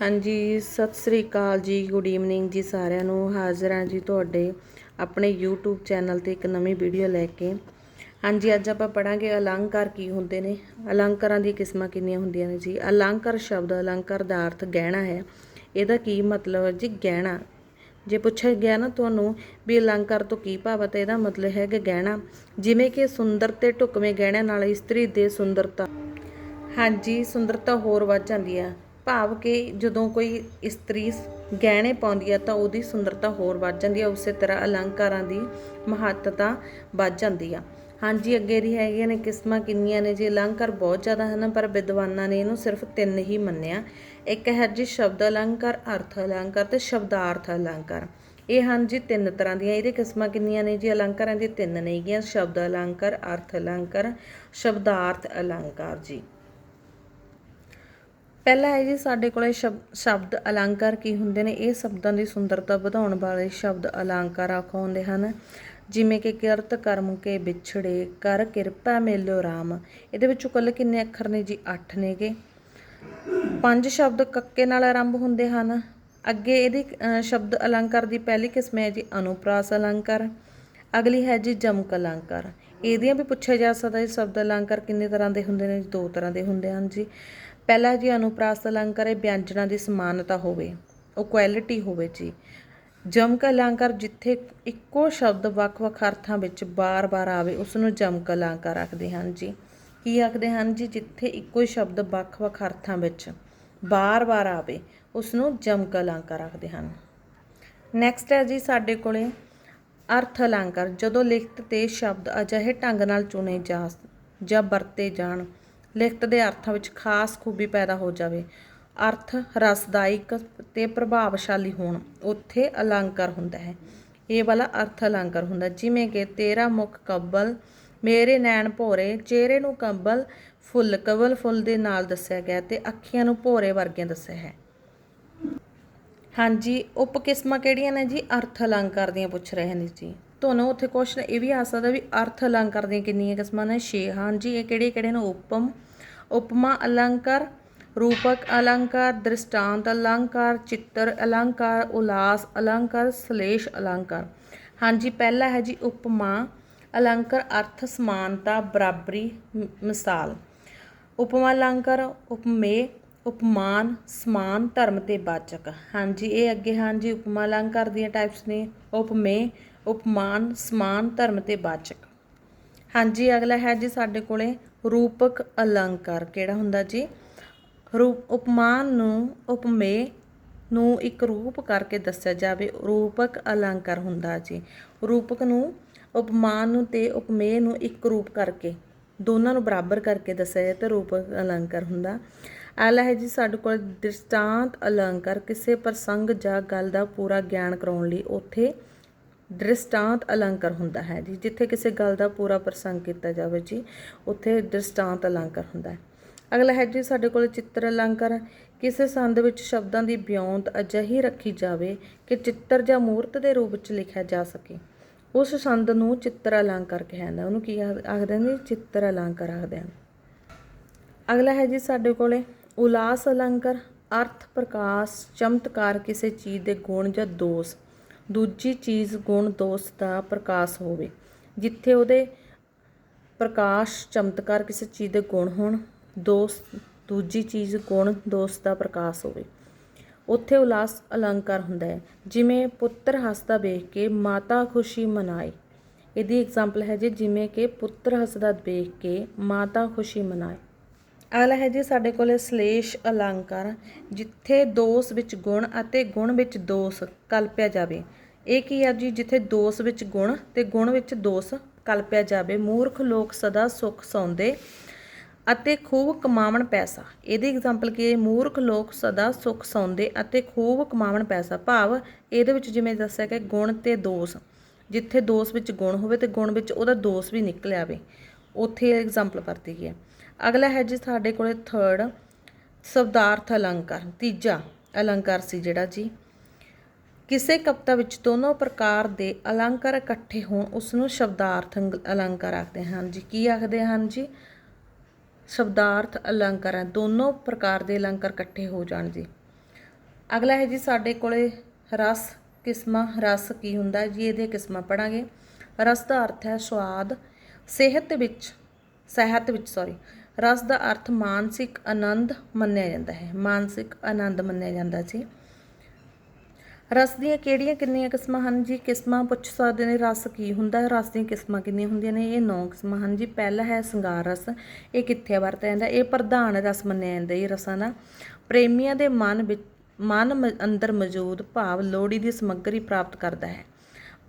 ਹਾਂਜੀ, ਸਤਿ ਸ੍ਰੀ ਅਕਾਲ ਜੀ, good evening ਜੀ ਸਾਰਿਆਂ ਨੂੰ। ਹਾਜ਼ਰ ਹਾਂ ਜੀ ਤੁਹਾਡੇ ਆਪਣੇ YouTube ਚੈਨਲ ਤੇ ਇੱਕ ਨਵੀਂ ਵੀਡੀਓ ਲੈ ਕੇ। ਹਾਂਜੀ, ਅੱਜ ਆਪਾਂ ਪੜਾਂਗੇ ਅਲੰਕਾਰ ਕੀ ਹੁੰਦੇ ਨੇ? ਅਲੰਕਾਰਾਂ ਦੀਆਂ ਕਿਸਮਾਂ ਕਿੰਨੀਆਂ ਹੁੰਦੀਆਂ ਨੇ ਜੀ? ਅਲੰਕਾਰ ਸ਼ਬਦ, ਅਲੰਕਾਰ ਦਾ ਅਰਥ ਗਹਿਣਾ ਹੈ। ਇਹਦਾ ਕੀ ਮਤਲਬ ਹੈ ਜੀ ਗਹਿਣਾ? ਜੇ ਪੁੱਛਿਆ ਗਿਆ ਨਾ ਤੁਹਾਨੂੰ ਵੀ ਅਲੰਕਾਰ ਤੋਂ ਕੀ ਭਾਵ ਹੈ, ਤਾਂ ਇਹਦਾ ਮਤਲਬ ਹੈ ਕਿ ਗਹਿਣਾ। ਜਿਵੇਂ ਕਿ ਸੁੰਦਰ ਤੇ ਢੁਕਵੇਂ ਗਹਿਣਿਆਂ ਨਾਲ ਇਸਤਰੀ ਦੇ ਸੁੰਦਰਤਾ। ਹਾਂਜੀ, ਸੁੰਦਰਤਾ ਹੋਰ ਵੱਧ ਜਾਂਦੀ ਆ ਭਾਵ ਕਿ ਜਦੋਂ ਕੋਈ ਇਸਤਰੀ ਗਹਿਣੇ ਪਾਉਂਦੀ ਆ ਤਾਂ ਉਹਦੀ ਸੁੰਦਰਤਾ ਹੋਰ ਵੱਧ ਜਾਂਦੀ ਆ, ਉਸੇ ਤਰ੍ਹਾਂ ਅਲੰਕਾਰਾਂ ਦੀ ਮਹੱਤਤਾ ਵੱਧ ਜਾਂਦੀ ਆ। ਹਾਂਜੀ, ਅੱਗੇ ਦੀ ਹੈਗੀਆਂ ਨੇ ਕਿਸਮਾਂ ਕਿੰਨੀਆਂ ਨੇ? ਜੀ, ਅਲੰਕਾਰ ਬਹੁਤ ਜ਼ਿਆਦਾ ਹਨ, ਪਰ ਵਿਦਵਾਨਾਂ ਨੇ ਇਹਨੂੰ ਸਿਰਫ ਤਿੰਨ ਹੀ ਮੰਨਿਆ। ਇੱਕ ਹੈ ਜੀ ਸ਼ਬਦ ਅਲੰਕਾਰ, ਅਰਥ ਅਲੰਕਾਰ ਤੇ ਸ਼ਬਦਾਰਥ ਅਲੰਕਾਰ। ਇਹ ਹਨ ਜੀ ਤਿੰਨ ਤਰ੍ਹਾਂ ਦੀਆਂ। ਇਹਦੇ ਕਿਸਮਾਂ ਕਿੰਨੀਆਂ ਨੇ ਜੀ? ਅਲੰਕਾਰਾਂ ਦੀਆਂ ਤਿੰਨ ਨੇਗੀਆਂ ਸ਼ਬਦ ਅਲੰਕਾਰ, ਅਰਥ ਅਲੰਕਾਰ, ਸ਼ਬਦਾਰਥ ਅਲੰਕਾਰ ਜੀ। ਪਹਿਲਾ ਹੈ ਜੀ ਸਾਡੇ ਕੋਲੇ ਸ਼ਬ- ਸ਼ਬਦ ਅਲੰਕਾਰ ਕੀ ਹੁੰਦੇ ਨੇ? ਇਹ ਸ਼ਬਦਾਂ ਦੀ ਸੁੰਦਰਤਾ ਵਧਾਉਣ ਵਾਲੇ ਸ਼ਬਦ ਅਲੰਕਾਰ ਆਖਾਉਂਦੇ ਹਨ। ਜਿਵੇਂ ਕਿ ਕਿਰਤ ਕਰਮ ਕੇ ਵਿਛੜੇ, ਕਰ ਕਿਰਪਾ ਮੇਲਿਓ ਰਾਮ। ਇਹਦੇ ਵਿੱਚੋਂ ਕੁੱਲ ਕਿੰਨੇ ਅੱਖਰ ਨੇ ਜੀ? 8 ਨੇਗੇ। ਪੰਜ ਸ਼ਬਦ ਕੱਕੇ ਨਾਲ ਆਰੰਭ ਹੁੰਦੇ ਹਨ। ਅੱਗੇ ਇਹਦੀ ਸ਼ਬਦ ਅਲੰਕਾਰ ਦੀ ਪਹਿਲੀ ਕਿਸਮ ਹੈ ਜੀ ਅਨੁਪ੍ਰਾਸ ਅਲੰਕਾਰ। ਅਗਲੀ ਹੈ ਜੀ ਜਮਕ ਅਲੰਕਾਰ। ਇਹਦੀਆਂ ਵੀ ਪੁੱਛਿਆ ਜਾ ਸਕਦਾ ਹੈ, ਸ਼ਬਦ ਅਲੰਕਾਰ ਕਿੰਨੇ ਤਰ੍ਹਾਂ ਦੇ ਹੁੰਦੇ ਨੇ? ਦੋ ਤਰ੍ਹਾਂ ਦੇ ਹੁੰਦੇ ਹਨ ਜੀ। ਪਹਿਲਾ ਜੀ ਅਨੁਪ੍ਰਾਸ ਅਲੰਕਾਰ ਇਹ ਵਿਅੰਜਨਾਂ ਦੀ ਸਮਾਨਤਾ ਹੋਵੇ, ਉਹ ਕੁਐਲਿਟੀ ਹੋਵੇ ਜੀ। ਜਮਕ ਅਲੰਕਾਰ ਜਿੱਥੇ ਇੱਕੋ ਸ਼ਬਦ ਵੱਖ-ਵੱਖ ਅਰਥਾਂ ਵਿੱਚ ਬਾਰ-ਬਾਰ ਆਵੇ ਉਸ ਨੂੰ ਜਮਕ ਅਲੰਕਾਰ ਆਖਦੇ ਹਨ ਜੀ। ਕੀ ਆਖਦੇ ਹਨ ਜੀ? ਜਿੱਥੇ ਇੱਕੋ ਹੀ ਸ਼ਬਦ ਵੱਖ-ਵੱਖ ਅਰਥਾਂ ਵਿੱਚ ਬਾਰ-ਬਾਰ ਆਵੇ ਉਸ ਨੂੰ ਜਮਕ ਅਲੰਕਾਰ ਆਖਦੇ ਹਨ। ਨੈਕਸਟ ਹੈ ਜੀ ਸਾਡੇ ਕੋਲੇ ਅਰਥ ਅਲੰਕਾਰ। ਜਦੋਂ ਲਿਖਤ ਤੇ ਸ਼ਬਦ ਅਜਿਹੇ ਢੰਗ ਨਾਲ ਚੁਣੇ ਜਾ ਜਾਂ ਵਰਤੇ ਜਾਣ ਲਿਖਤ ਦੇ ਅਰਥਾਂ ਵਿੱਚ ਖਾਸ ਖੂਬੀ ਪੈਦਾ ਹੋ ਜਾਵੇ। ਅਰਥ ਰਸਦਾਇਕ ਤੇ ਪ੍ਰਭਾਵਸ਼ਾਲੀ ਹੋਣ, ਉੱਥੇ ਅਲੰਕਾਰ ਹੁੰਦਾ ਹੈ। ਇਹ ਵਾਲਾ ਅਰਥ ਅਲੰਕਾਰ ਹੁੰਦਾ, ਜਿਵੇਂ ਕਿ ਤੇਰਾ ਮੁਖ ਕਬਲ, ਮੇਰੇ ਨੈਣ ਭੋਰੇ, ਚਿਹਰੇ ਨੂੰ ਕੰਬਲ, ਫੁੱਲ ਕਬਲ ਫੁੱਲ ਦੇ ਨਾਲ ਦੱਸਿਆ ਗਿਆ ਤੇ ਅੱਖੀਆਂ ਨੂੰ ਭੋਰੇ ਵਰਗੀਆਂ ਦੱਸਿਆ ਹੈ। ਹਾਂਜੀ ਉਪ ਕਿਸਮਾਂ ਕਿਹੜੀਆਂ ਨੇ ਜੀ? ਅਰਥ ਅਲੰਕਾਰ ਦੀਆਂ ਪੁੱਛ ਰਹੇ ਨੇ ਜੀ। ਤੁਹਾਨੂੰ ਉੱਥੇ ਕੁਐਸਚਨ ਇਹ ਵੀ ਆ ਸਕਦਾ ਵੀ ਅਰਥ ਅਲੰਕਾਰ ਦੀਆਂ ਕਿੰਨੀਆਂ ਕਿਸਮਾਂ ਨੇ 6 ਹਨ ਜੀ ਇਹ ਕਿਹੜੇ ਕਿਹੜੇ ਨੇ? ਉਪਮ, ਉਪਮਾ ਅਲੰਕਾਰ, ਰੂਪਕ ਅਲੰਕਾਰ, ਦ੍ਰਿਸ਼ਟਾਂਤ ਅਲੰਕਾਰ, ਚਿੱਤਰ ਅਲੰਕਾਰ, ਉਲਾਸ ਅਲੰਕਾਰ, ਸਲੇਸ਼ ਅਲੰਕਾਰ। ਹਾਂਜੀ, ਪਹਿਲਾ ਹੈ ਜੀ ਉਪਮਾ ਅਲੰਕਾਰ, ਅਰਥ ਸਮਾਨਤਾ, ਬਰਾਬਰੀ ਮਿਸਾਲ। ਉਪਮਾ ਅਲੰਕਾਰ, ਉਪਮੇ, ਉਪਮਾਨ, ਸਮਾਨ, ਧਰਮ ਤੇ ਵਾਚਕ ਹਾਂਜੀ, ਇਹ ਅੱਗੇ, ਹਾਂਜੀ, ਉਪਮਾ ਅਲੰਕਾਰ ਦੀਆਂ ਟਾਈਪਸ ਨੇ। ਉਪਮੇ ਉਪਮਾਨ, ਸਮਾਨ, ਧਰਮ ਤੇ ਵਾਚਕ ਹਾਂਜੀ, ਅਗਲਾ ਹੈ ਜੀ ਸਾਡੇ ਕੋਲੇ ਰੂਪਕ ਅਲੰਕਾਰ। ਕਿਹੜਾ ਹੁੰਦਾ ਜੀ? ਰੂਪ, ਉਪਮਾਨ ਨੂੰ ਉਪਮੇय ਨੂੰ ਇੱਕ ਰੂਪ ਕਰਕੇ ਦੱਸਿਆ ਜਾਵੇ। ਰੂਪਕ ਅਲੰਕਾਰ ਹੁੰਦਾ ਜੀ। ਰੂਪਕ ਨੂੰ ਉਪਮਾਨ ਨੂੰ ਤੇ ਉਪਮੇय ਨੂੰ ਇੱਕ ਰੂਪ ਕਰਕੇ, ਦੋਨਾਂ ਨੂੰ ਬਰਾਬਰ ਕਰਕੇ ਦੱਸਿਆ ਜਾਏ ਤਾਂ ਰੂਪਕ ਅਲੰਕਾਰ ਹੁੰਦਾ। ਅਗਲਾ ਹੈ ਜੀ ਸਾਡੇ ਕੋਲ ਦ੍ਰਿਸ਼ਟਾਂਤ ਅਲੰਕਾਰ। ਕਿਸੇ ਪ੍ਰਸੰਗ ਜਾਂ ਗੱਲ ਦਾ ਪੂਰਾ ਗਿਆਨ ਕਰਾਉਣ ਲਈ ਉੱਥੇ ਦ੍ਰਿਸ਼ਟਾਂਤ ਅਲੰਕਾਰ ਹੁੰਦਾ ਹੈ ਜੀ। ਜਿੱਥੇ ਕਿਸੇ ਗੱਲ ਦਾ ਪੂਰਾ ਪ੍ਰਸੰਗ ਕੀਤਾ ਜਾਵੇ ਜੀ, ਉੱਥੇ ਦ੍ਰਿਸ਼ਟਾਂਤ ਅਲੰਕਾਰ ਹੁੰਦਾ ਹੈ। ਅਗਲਾ ਹੈ ਜੀ, ਸਾਡੇ ਕੋਲ ਚਿੱਤਰ ਅਲੰਕਾਰ ਕਿਸੇ ਸੰਦ ਵਿੱਚ ਸ਼ਬਦਾਂ ਦੀ ਬਿਉਂਤ ਅਜਿਹੀ ਰੱਖੀ ਜਾਵੇ ਕਿ ਚਿੱਤਰ ਜਾਂ ਮੂਰਤ ਦੇ ਰੂਪ ਵਿੱਚ ਲਿਖਿਆ ਜਾ ਸਕੇ। ਉਸ ਸੰਦ ਨੂੰ ਚਿੱਤਰ ਅਲੰਕਾਰ ਕਿਹਾ ਜਾਂਦਾ ਉਹਨੂੰ ਕੀ ਆਖ- ਆਖਦੇ ਨੇ? ਚਿੱਤਰ ਅਲੰਕਾਰ ਆਖਦੇ ਹਨ। ਅਗਲਾ ਹੈ ਜੀ, ਸਾਡੇ ਕੋਲੇ ਉਲਾਸ ਅਲੰਕਾਰ, ਅਰਥ ਪ੍ਰਕਾਸ਼, ਚਮਤਕਾਰ ਕਿਸੇ ਚੀਜ਼ ਦੇ ਗੁਣ ਜਾਂ ਦੋਸ਼। ਦੂਜੀ ਚੀਜ਼ ਗੁਣ ਦੋਸ਼ ਦਾ ਪ੍ਰਕਾਸ਼ ਹੋਵੇ, ਜਿੱਥੇ ਉਹਦੇ ਪ੍ਰਕਾਸ਼ ਚਮਤਕਾਰ ਕਿਸੇ ਚੀਜ਼ ਦੇ ਗੁਣ ਹੋਣ, ਦੋਸ਼, ਦੂਜੀ ਚੀਜ਼ ਗੁਣ ਦੋਸ਼ ਦਾ ਪ੍ਰਕਾਸ਼ ਹੋਵੇ। ਉੱਥੇ ਉਲਾਸ ਅਲੰਕਾਰ ਹੁੰਦਾ ਹੈ, ਜਿਵੇਂ ਪੁੱਤਰ ਹੱਸਦਾ ਵੇਖ ਕੇ ਮਾਤਾ ਖੁਸ਼ੀ ਮਨਾਏ। ਇਹਦੀ ਐਗਜ਼ਾਮਪਲ ਹੈ ਜੀ, ਜਿਵੇਂ ਕਿ ਪੁੱਤਰ ਹੱਸਦਾ ਵੇਖ ਕੇ ਮਾਤਾ ਖੁਸ਼ੀ ਮਨਾਏ। ਅਗਲਾ ਹੈ ਜੀ ਸਾਡੇ ਕੋਲੇ ਸਲੇਸ਼ ਅਲੰਕਾਰ, ਜਿੱਥੇ ਦੋਸ਼ ਵਿੱਚ ਗੁਣ ਅਤੇ ਗੁਣ ਵਿੱਚ ਦੋਸ਼ ਕਲਪਿਆ ਜਾਵੇ। ਇਹ ਕੀ ਹੈ ਜੀ? ਜਿੱਥੇ ਦੋਸ਼ ਵਿੱਚ ਗੁਣ ਤੇ ਗੁਣ ਵਿੱਚ ਦੋਸ਼ ਕਲਪਿਆ ਜਾਵੇ, ਮੂਰਖ ਲੋਕ ਸਦਾ ਸੁਖ ਸੌਂਦੇ ਅਤੇ ਖੂਬ ਕਮਾਵਣ ਪੈਸਾ। ਇਹਦੀ ਐਗਜ਼ਾਮਪਲ ਕੀ ਹੈ? ਮੂਰਖ ਲੋਕ ਸਦਾ ਸੁਖ ਸੌਂਦੇ ਅਤੇ ਖੂਬ ਕਮਾਵਣ ਪੈਸਾ। ਭਾਵ ਇਹਦੇ ਵਿੱਚ ਜਿਵੇਂ ਦੱਸਿਆ ਕਿ ਗੁਣ ਤੇ ਦੋਸ਼। ਜਿੱਥੇ ਦੋਸ਼ ਵਿੱਚ ਗੁਣ ਹੋਵੇ ਤੇ ਗੁਣ ਵਿੱਚ ਉਹਦਾ ਦੋਸ਼ ਵੀ ਨਿਕਲ ਆਵੇ। ਉੱਥੇ ਐਗਜ਼ਾਮਪਲ ਵਰਤੀ ਗਈ ਹੈ। ਅਗਲਾ ਹੈ ਜੀ ਸਾਡੇ ਕੋਲੇ ਥਰਡ ਸ਼ਬਦਾਰਥ ਅਲੰਕਾਰ ਤੀਜਾ ਅਲੰਕਾਰ ਸੀ ਜਿਹੜਾ ਜੀ। ਕਿਸੇ ਕਵਿਤਾ ਵਿੱਚ ਦੋਨੋਂ ਪ੍ਰਕਾਰ ਦੇ ਅਲੰਕਾਰ ਇਕੱਠੇ ਹੋਣ ਉਸ ਨੂੰ ਸ਼ਬਦਾਰਥ ਅੰਗ- ਅਲੰਕਾਰ ਆਖਦੇ ਹਨ ਜੀ। ਕੀ ਆਖਦੇ ਹਨ ਜੀ? ਸ਼ਬਦਾਰਥ, ਅਲੰਕਾਰ ਹੈ, ਦੋਨੋਂ ਪ੍ਰਕਾਰ ਦੇ ਅਲੰਕਾਰ ਇਕੱਠੇ ਹੋ ਜਾਣ ਜੀ। ਅਗਲਾ ਹੈ ਜੀ ਸਾਡੇ ਕੋਲੇ ਰਸ, ਕਿਸਮਾਂ, ਰਸ ਕੀ ਹੁੰਦਾ ਜੀ, ਇਹਦੇ ਕਿਸਮਾਂ ਪੜਾਂਗੇ ਰਸ ਦਾ ਅਰਥ ਹੈ ਸਵਾਦ ਸਿਹਤ ਵਿੱਚ ਸਿਹਤ ਵਿੱਚ ਸੌਰੀ ਰਸ ਦਾ ਅਰਥ ਮਾਨਸਿਕ ਆਨੰਦ ਮੰਨਿਆ ਜਾਂਦਾ ਹੈ। ਮਾਨਸਿਕ ਆਨੰਦ ਮੰਨਿਆ ਜਾਂਦਾ ਸੀ। ਰਸ ਦੀਆਂ ਕਿਹੜੀਆਂ ਕਿੰਨੀਆਂ ਕਿਸਮਾਂ ਹਨ ਜੀ? ਕਿਸਮਾਂ ਪੁੱਛ ਸਕਦੇ ਨੇ, ਰਸ ਕੀ ਹੁੰਦਾ? ਹੈ ਰਸ ਦੀਆਂ ਕਿਸਮਾਂ ਕਿੰਨੀਆਂ ਹੁੰਦੀਆਂ ਨੇ? ਇਹ ਨੌ ਕਿਸਮਾਂ ਹਨ ਜੀ। ਪਹਿਲਾ ਹੈ ਸੰਗਾਰ ਰਸ। ਇਹ ਕਿੱਥੇ ਵਰਤਿਆ ਜਾਂਦਾ? ਇਹ ਪ੍ਰਧਾਨ ਰਸ ਮੰਨਿਆ ਜਾਂਦਾ ਇਹ ਰਸਾਂ ਦਾ ਪ੍ਰੇਮੀਆਂ ਦੇ ਮਨ ਵਿੱਚ, ਮਨ ਅੰਦਰ ਮੌਜੂਦ ਭਾਵ ਲੋੜੀ ਦੀ ਸਮੱਗਰੀ ਪ੍ਰਾਪਤ ਕਰਦਾ ਹੈ।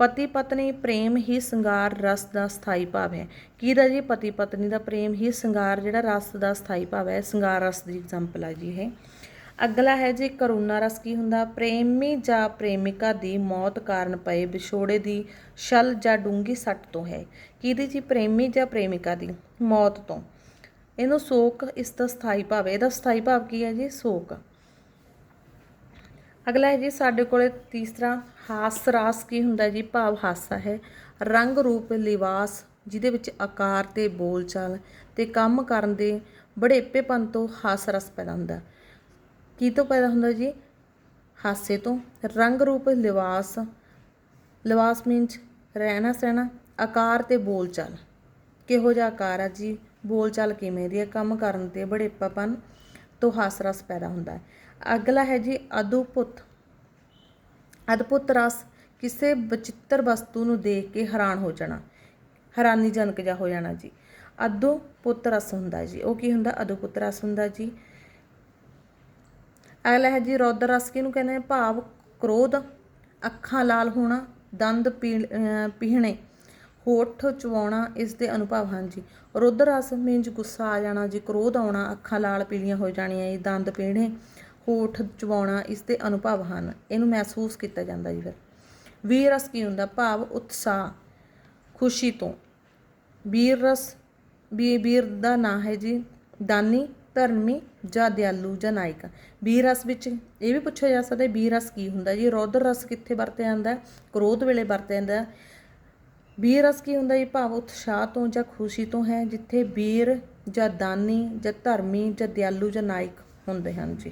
ਪਤੀ ਪਤਨੀ ਪ੍ਰੇਮ ਹੀ ਸ਼ਿੰਗਾਰ ਰਸ ਦਾ ਸਥਾਈ ਭਾਵ ਹੈ। ਕਿਹਦਾ ਜੀ? ਪਤੀ ਪਤਨੀ ਦਾ ਪ੍ਰੇਮ ਹੀ ਸ਼ਿੰਗਾਰ ਜਿਹੜਾ ਰਸ ਦਾ ਸਥਾਈ ਭਾਵ ਹੈ। ਸ਼ਿੰਗਾਰ ਰਸ ਦੀ ਐਗਜ਼ਾਮਪਲ ਹੈ ਜੀ ਇਹ। ਅਗਲਾ ਹੈ ਜੀ, ਕਰੋਨਾ ਰਸ ਕੀ ਹੁੰਦਾ? ਪ੍ਰੇਮੀ ਜਾਂ ਪ੍ਰੇਮਿਕਾ ਦੀ ਮੌਤ ਕਾਰਨ ਪਏ ਵਿਛੋੜੇ ਦੀ ਛਲ ਜਾਂ ਡੂੰਗੀ ਸੱਟ ਤੋਂ ਹੈ। ਕਿਹਦੀ ਜੀ? ਪ੍ਰੇਮੀ ਜਾਂ ਪ੍ਰੇਮਿਕਾ ਦੀ ਮੌਤ ਤੋਂ। ਇਹਨੂੰ ਸ਼ੋਕ ਇਸ ਦਾ ਸਥਾਈ ਭਾਵ ਹੈ। ਇਹਦਾ ਸਥਾਈ ਭਾਵ ਕੀ ਹੈ ਜੀ? ਸ਼ੋਕ। ਅਗਲਾ ਹੈ ਜੀ, ਸਾਡੇ ਕੋਲੇ ਤੀਸਰਾ ਹਾਸ ਰਾਸ ਕੀ ਹੁੰਦਾ ਜੀ? ਭਾਵ ਹਾਸਾ ਹੈ। ਰੰਗ ਰੂਪ ਲਿਵਾਸ, ਜਿਹਦੇ ਵਿੱਚ ਆਕਾਰ ਤੇ ਬੋਲਚਾਲ ਤੇ ਕੰਮ ਕਰਨ ਦੇ ਬੜੇਪੇਪਨ ਤੋਂ ਹਾਸ ਰਸ ਪੈਦਾ ਹੁੰਦਾ ਕੀ ਤੋਂ ਪੈਦਾ ਹੁੰਦਾ ਜੀ? ਹਾਸੇ ਤੋਂ। ਰੰਗ ਰੂਪ ਲਿਵਾਸ ਲਿਵਾਸ ਮੀਨਸ ਰਹਿਣਾ ਸਹਿਣਾ, ਆਕਾਰ ਤੇ ਬੋਲਚਾਲ। ਕਿਹੋ ਜਿਹਾ ਆਕਾਰ ਆ ਜੀ? ਬੋਲਚਾਲ ਕਿਵੇਂ ਦੀ ਹੈ? ਕੰਮ ਕਰਨ ਤੇ ਬੜੇਪਾਪਨ ਤੋਂ ਹਾਸ ਰਸ ਪੈਦਾ ਹੁੰਦਾ ਹੈ। ਅਗਲਾ ਹੈ ਜੀ ਅਦਭੁਤ। ਅਦਭੁਤ ਰਸ ਕਿਸੇ ਵਿਚਿੱਤਰ ਵਸਤੂ ਨੂੰ ਦੇਖ ਕੇ ਹੈਰਾਨ ਹੋ ਜਾਣਾ। ਹੈਰਾਨੀਜਨਕ ਜਿਹਾ ਹੋ ਜਾਣਾ ਜੀ। ਅਦਭੁਤ ਰਸ ਹੁੰਦਾ ਜੀ। ਉਹ ਕੀ ਹੁੰਦਾ? ਅਦਭੁਤ ਰਸ ਹੁੰਦਾ ਜੀ। ਅਗਲਾ ਹੈ ਜੀ ਰੌਦਰ ਰਸ, ਕਿਹਨੂੰ ਕਹਿੰਦੇ ਨੇ ਭਾਵ ਕ੍ਰੋਧ, ਅੱਖਾਂ ਲਾਲ ਹੋਣਾ, ਦੰਦ ਪੀਲ- ਅਹ ਪੀਹਣੇ, ਹੋਠ ਚਵਾਉਣਾ, ਇਸ ਦੇ ਅਨੁਭਵ ਹਨ ਜੀ। ਰੁਦਰ ਰਸ ਮੀਨਜ਼ ਗੁੱਸਾ ਆ ਜਾਣਾ ਜੀ, ਕ੍ਰੋਧ ਆਉਣਾ, ਅੱਖਾਂ ਲਾਲ ਪੀਲੀਆਂ ਹੋ ਜਾਣੀਆਂ ਜੀ ਦੰਦ ਪੀਹਣੇ ਹੋਠ ਚਵਾਉਣਾ ਇਸ ਦੇ ਅਨੁਭਵ ਹਨ। ਇਹਨੂੰ ਮਹਿਸੂਸ ਕੀਤਾ ਜਾਂਦਾ ਜੀ ਫਿਰ। ਵੀਰ ਰਸ ਕੀ ਹੁੰਦਾ? ਭਾਵ ਉਤਸ਼ਾਹ, ਖੁਸ਼ੀ ਤੋਂ। ਵੀਰ ਰਸ, ਵੀ ਵੀਰ ਦਾ ਨਾਂ ਹੈ ਜੀ, ਦਾਨੀ, ਧਰਮੀ ਜਾਂ ਦਿਆਲੂ ਜਾਂ ਨਾਇਕ। ਵੀਰ ਰਸ ਵਿੱਚ ਇਹ ਵੀ ਪੁੱਛਿਆ ਜਾ ਸਕਦਾ ਹੈ ਵੀਰ ਰਸ ਕੀ ਹੁੰਦਾ ਜੀ? ਰੌਦਰ ਰਸ ਕਿੱਥੇ ਵਰਤਿਆ ਜਾਂਦਾ? ਕ੍ਰੋਧ ਵੇਲੇ ਵਰਤਿਆ ਜਾਂਦਾ। ਹੈ। ਵੀਰ ਰਸ ਕੀ ਹੁੰਦਾ ਜੀ? ਭਾਵ ਉਤਸ਼ਾਹ ਤੋਂ ਜਾਂ ਖੁਸ਼ੀ ਤੋਂ ਹੈ, ਜਿੱਥੇ ਵੀਰ ਜਾਂ ਦਾਨੀ ਜਾਂ ਧਰਮੀ ਜਾਂ ਦਿਆਲੂ ਜਾਂ ਨਾਇਕ ਹੁੰਦੇ ਹਨ ਜੀ।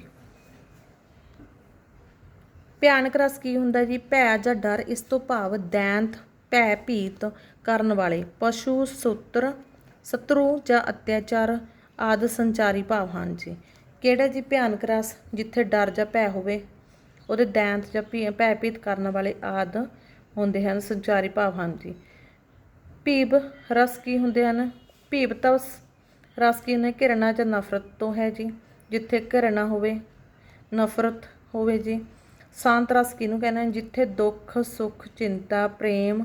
ਭਿਆਨਕ ਰਸ ਕੀ ਹੁੰਦਾ ਜੀ? ਭੈ ਜਾਂ ਡਰ, ਇਸ ਤੋਂ ਭਾਵ ਦੈਂਤ, ਭੈ ਭੀਤ ਕਰਨ ਵਾਲੇ। ਪਸ਼ੂ, ਸੂਤਰ, ਸ਼ਤਰੂ ਜਾਂ ਅਤਿਆਚਾਰ ਆਦਿ ਸੰਚਾਰੀ ਭਾਵ ਹਨ ਜੀ। ਕਿਹੜਾ ਜੀ ਭਿਆਨਕ ਰਸ ਜਿੱਥੇ ਡਰ ਜਾਂ ਭੈ ਹੋਵੇ? ਉਹਦੇ ਦੈਂਤ ਜਾਂ ਭੀ- ਭੈ ਭੀਤ ਕਰਨ ਵਾਲੇ ਆਦ ਹੁੰਦੇ ਹਨ, ਸੰਚਾਰੀ ਭਾਵ ਹਨ ਜੀ। ਭੀਬ ਰਸ ਕੀ ਹੁੰਦੇ ਹਨ? ਭੀਬਤਾ ਰਸ ਕੀ ਹੁੰਦੇ? ਘਿਰਣਾ ਜਾਂ ਨਫ਼ਰਤ ਤੋਂ ਹੈ ਜੀ। ਜਿੱਥੇ ਘਿਰਣਾ ਹੋਵੇ, ਨਫ਼ਰਤ ਹੋਵੇ ਜੀ। ਸ਼ਾਂਤ ਰਸ ਕਿਹਨੂੰ ਕਹਿੰਦੇ ਨੇ ਜਿੱਥੇ ਦੁੱਖ, ਸੁੱਖ, ਚਿੰਤਾ, ਪ੍ਰੇਮ,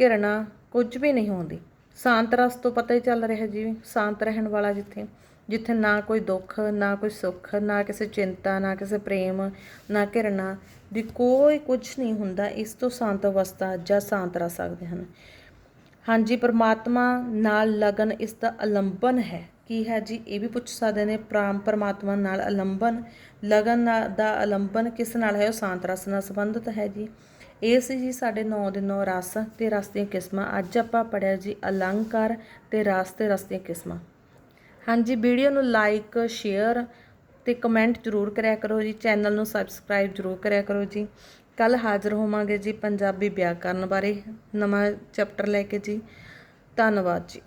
ਘਿਰਣਾ ਕੁਝ ਵੀ ਨਹੀਂ ਹੁੰਦੀ। ਸ਼ਾਂਤ ਰਸ ਤੋਂ ਪਤਾ ਹੀ ਚੱਲ ਰਿਹਾ ਜੀ, ਸ਼ਾਂਤ ਰਹਿਣ ਵਾਲਾ ਜਿੱਥੇ ਜਿੱਥੇ ਨਾ ਕੋਈ ਦੁੱਖ, ਨਾ ਕੋਈ ਸੁੱਖ, ਨਾ ਕਿਸੇ ਚਿੰਤਾ, ਨਾ ਕਿਸੇ ਪ੍ਰੇਮ, ਨਾ ਘਿਰਣਾ ਦੀ ਕੋਈ ਕੁਝ ਨਹੀਂ ਹੁੰਦਾ। ਇਸ ਤੋਂ ਸ਼ਾਂਤ ਅਵਸਥਾ ਜਾਂ ਸ਼ਾਂਤ ਰਸ ਸਕਦੇ ਹਨ। ਹਾਂਜੀ, ਪਰਮਾਤਮਾ ਨਾਲ ਲਗਨ ਇਸ ਦਾ ਅਲੰਬਨ ਹੈ। ਕੀ ਹੈ ਜੀ? ਇਹ ਵੀ ਪੁੱਛ ਸਕਦੇ ਨੇ, ਪ੍ਰਾਮ ਪਰਮਾਤਮਾ ਨਾਲ ਅਲੰਬਨ, ਲਗਨ ਦਾ ਅਲੰਬਨ ਕਿਸ ਨਾਲ ਹੈ? ਉਹ ਸ਼ਾਂਤ ਰਸ ਨਾਲ ਸੰਬੰਧਿਤ ਹੈ ਜੀ। ਇਹ ਸੀ ਜੀ ਸਾਡੇ 9 ਦੇ 9 ਰਸ ਤੇ ਰਸ ਦੀਆਂ ਕਿਸਮਾਂ। ਅੱਜ ਆਪਾਂ ਪੜਿਆ ਜੀ ਅਲੰਕਾਰ ਤੇ ਰਸ ਤੇ ਰਸ ਦੀਆਂ ਕਿਸਮਾਂ। ਹਾਂਜੀ, ਵੀਡੀਓ ਨੂੰ ਲਾਈਕ ਸ਼ੇਅਰ ਤੇ ਕਮੈਂਟ ਜ਼ਰੂਰ ਕਰਿਆ ਕਰੋ ਜੀ। ਚੈਨਲ ਨੂੰ ਸਬਸਕ੍ਰਾਈਬ ਜ਼ਰੂਰ ਕਰਿਆ ਕਰੋ ਜੀ। ਕੱਲ ਹਾਜ਼ਰ ਹੋਵਾਂਗੇ ਜੀ ਪੰਜਾਬੀ ਵਿਆਕਰਨ ਬਾਰੇ। ਨਵਾਂ ਚੈਪਟਰ ਲੈ ਕੇ ਜੀ। ਧੰਨਵਾਦ ਜੀ।